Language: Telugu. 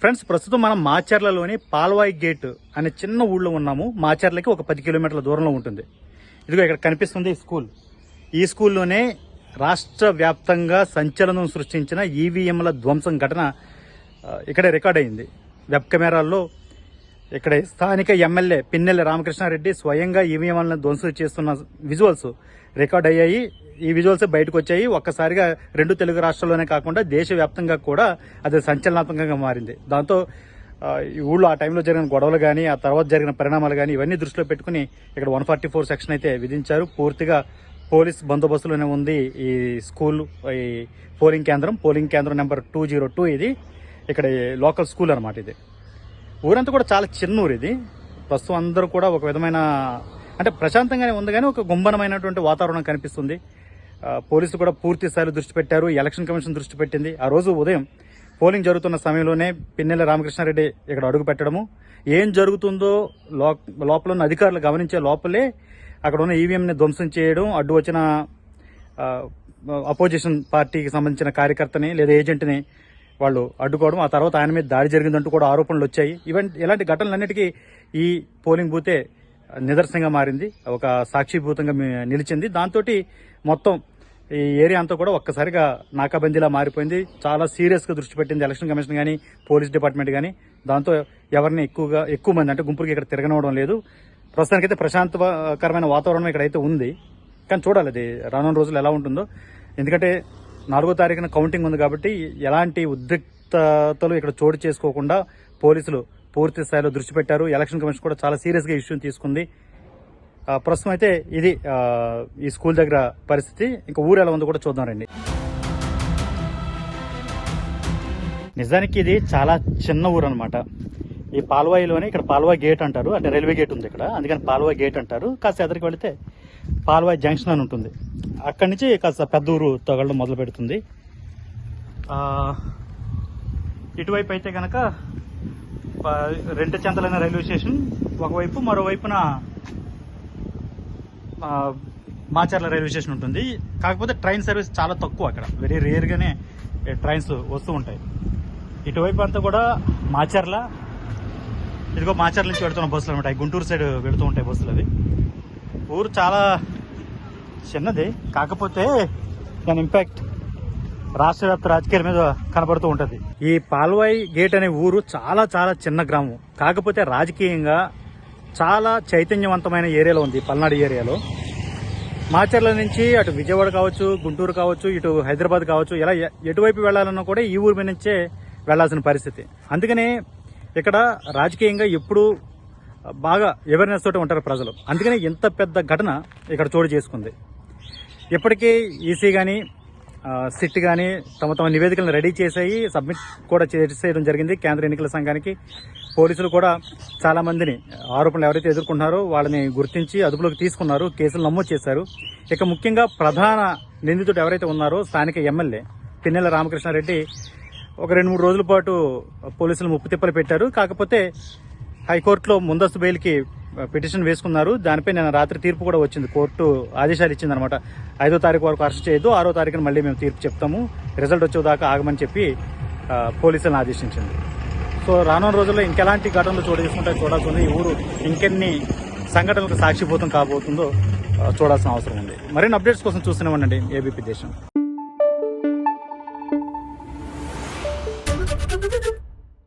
ఫ్రెండ్స్ ప్రస్తుతం మనం మాచర్లలోని పాల్వాయి గేట్ అనే చిన్న ఊళ్ళో ఉన్నాము. మాచర్లకి ఒక పది కిలోమీటర్ల దూరంలో ఉంటుంది. ఇదిగో ఇక్కడ కనిపిస్తుంది స్కూల్. ఈ స్కూల్లోనే రాష్ట్ర వ్యాప్తంగా సంచలనం సృష్టించిన ఈవీఎంల ధ్వంసం ఘటన ఇక్కడే రికార్డ్ అయింది. వెబ్ కెమెరాల్లో ఇక్కడ స్థానిక ఎమ్మెల్యే పిన్నెల్లి రామకృష్ణారెడ్డి స్వయంగా ఈవీఎంలను ధ్వంసం చేస్తున్న విజువల్స్ రికార్డ్ అయ్యాయి. ఈ విజువల్స్ బయటకు వచ్చాయి. ఒక్కసారిగా రెండు తెలుగు రాష్ట్రాల్లోనే కాకుండా దేశవ్యాప్తంగా కూడా అది సంచలనాత్మకంగా మారింది. దాంతో ఈ ఊళ్ళో ఆ టైంలో జరిగిన గొడవలు కానీ ఆ తర్వాత జరిగిన పరిణామాలు కానీ ఇవన్నీ దృష్టిలో పెట్టుకుని ఇక్కడ వన్ ఫార్టీ ఫోర్ సెక్షన్ అయితే విధించారు. పూర్తిగా పోలీస్ బందోబస్తులోనే ఉంది ఈ స్కూల్ ఈ పోలింగ్ కేంద్రం. పోలింగ్ కేంద్రం నెంబర్ టూ జీరో టూ ఇది. ఇక్కడ ఈ లోకల్ స్కూల్ అనమాట ఇది. ఊరంతా కూడా చాలా చిన్న ఊరు ఇది. ప్రస్తుతం అందరూ కూడా ఒక విధమైన అంటే ప్రశాంతంగానే ఉంది కానీ ఒక గుంభనమైనటువంటి వాతావరణం కనిపిస్తుంది. పోలీసులు కూడా పూర్తి స్థాయిలో దృష్టి పెట్టారు. ఎలక్షన్ కమిషన్ దృష్టి పెట్టింది. ఆ రోజు ఉదయం పోలింగ్ జరుగుతున్న సమయంలోనే పిన్నెల రామకృష్ణారెడ్డి ఇక్కడ అడుగు పెట్టడము. ఏం జరుగుతుందో లో- లోపల ఉన్న అధికారులు గమనించే లోపలే అక్కడ ఉన్న ఈవీఎంని ధ్వంసం చేయడం అడ్డు వచ్చిన అపోజిషన్ పార్టీకి సంబంధించిన కార్యకర్తని లేదా ఏజెంట్ని వాళ్ళు అడ్డుకోవడం ఆ తర్వాత ఆయన మీద దాడి జరిగిందంటూ కూడా ఆరోపణలు వచ్చాయి. ఇవన్నీ ఇలాంటి ఘటనలన్నిటికీ ఈ పోలింగ్ బూతే నిదర్శనంగా మారింది. ఒక సాక్షిభూతంగా నిలిచింది. దాంతో మొత్తం ఈ ఏరియా అంతా కూడా ఒక్కసారిగా నాకాబందీలా మారిపోయింది. చాలా సీరియస్గా దృష్టి పెట్టింది ఎలక్షన్ కమిషన్ కానీ పోలీస్ డిపార్ట్మెంట్ కానీ దాంతో ఎవరిని ఎక్కువగా ఎక్కువ మంది అంటే గుంపుకి ఇక్కడ తిరగనవడం లేదు. ప్రస్తుతానికైతే ప్రశాంతకరమైన వాతావరణం ఇక్కడైతే ఉంది. కానీ చూడాలి అది రానున్న రోజులు ఎలా ఉంటుందో. ఎందుకంటే నాలుగో తారీఖున కౌంటింగ్ ఉంది కాబట్టి ఎలాంటి ఉద్రిక్తతలు ఇక్కడ చోటు చేసుకోకుండా పోలీసులు పూర్తి స్థాయిలో దృష్టి పెట్టారు. ఎలక్షన్ కమిషన్ కూడా చాలా సీరియస్గా ఇష్యూని తీసుకుంది. ప్రస్తుతం అయితే ఇది ఈ స్కూల్ దగ్గర పరిస్థితి. ఇంకా ఊరు ఎలా ఉందో కూడా చూద్దాం రండి. నిజానికి ఇది చాలా చిన్న ఊరు అనమాట ఈ పాల్వాయిలోనే ఇక్కడ పాల్వా గేట్ అంటారు. అంటే రైల్వే గేట్ ఉంది ఇక్కడ. అందుకని పాల్వా గేట్ అంటారు. కాస్త ఎదరికి వెళితే పాల్వాయి జంక్షన్ అని ఉంటుంది. అక్కడి నుంచి కాస్త పెద్ద ఊరు తగలడం మొదలు పెడుతుంది. ఇటువైపు అయితే కనుక రెండు చెంతలైన రైల్వే స్టేషన్ ఒకవైపు మరోవైపున మాచర్ల రైల్వే స్టేషన్ ఉంటుంది. కాకపోతే ట్రైన్ సర్వీస్ చాలా తక్కువ అక్కడ. వెరీ రేర్గానే ట్రైన్స్ వస్తూ ఉంటాయి. ఇటువైపు అంతా కూడా మాచర్ల ఇదిగో మాచర్ల నుంచి పెడుతున్న బస్సులు అనమాట గుంటూరు సైడ్ వెళుతూ ఉంటాయి బస్సులు అవి. ఊరు చాలా చిన్నది. కాకపోతే దాని ఇంపాక్ట్ రాష్ట్ర వ్యాప్త రాజకీయాల మీద కనబడుతూ ఉంటుంది. ఈ పాల్వాయి గేట్ అనే ఊరు చాలా చాలా చిన్న గ్రామం. కాకపోతే రాజకీయంగా చాలా చైతన్యవంతమైన ఏరియాలో ఉంది పల్నాడు ఏరియాలో. మాచర్ల నుంచి అటు విజయవాడ కావచ్చు గుంటూరు కావచ్చు ఇటు హైదరాబాద్ కావచ్చు ఇలా ఎటువైపు వెళ్ళాలన్నా కూడా ఈ ఊరి మీద నుంచే వెళ్ళాల్సిన పరిస్థితి. అందుకనే ఇక్కడ రాజకీయంగా ఎప్పుడు బాగా అవేర్నెస్ తోటి ఉంటారు ప్రజలు. అందుకనే ఇంత పెద్ద ఘటన ఇక్కడ చోటు చేసుకుంది. ఇప్పటికీ ఈసీ కానీ సిట్ కానీ తమ తమ నివేదికలను రెడీ చేసాయి సబ్మిట్ కూడా చేసేయడం జరిగింది కేంద్ర ఎన్నికల సంఘానికి. పోలీసులు కూడా చాలామందిని ఆరోపణలు ఎవరైతే ఎదుర్కొంటున్నారో వాళ్ళని గుర్తించి అదుపులోకి తీసుకున్నారు కేసులు నమోదు చేశారు. ఇక ముఖ్యంగా ప్రధాన నిందితుడు ఎవరైతే ఉన్నారో స్థానిక ఎమ్మెల్యే పిన్నెల రామకృష్ణారెడ్డి ఒక రెండు మూడు రోజుల పాటు పోలీసులు ముప్పు తిప్పలు పెట్టారు. కాకపోతే హైకోర్టులో ముందస్తు బెయిల్కి పిటిషన్ వేసుకున్నారు. దానిపై నేను రాత్రి తీర్పు కూడా వచ్చింది. కోర్టు ఆదేశాలు ఇచ్చింది అనమాట ఐదో తారీఖు వరకు అరెస్ట్ చేయొద్దు. ఆరో తారీఖున మళ్ళీ మేము తీర్పు చెప్తాము. రిజల్ట్ వచ్చేదాకా ఆగమని చెప్పి పోలీసులను ఆదేశించింది. సో రానున్న రోజుల్లో ఇంకెలాంటి ఘటనలు చోటు చేసుకుంటే చూడాల్సి ఉంది ఈ ఊరు ఇంకెన్ని సంఘటనలకు సాక్షిభూతం కాబోతుందో చూడాల్సిన అవసరం ఉంది. మరిన్ని అప్డేట్స్ కోసం చూస్తూనే ఉండండి. ఏబీపీ దేశం.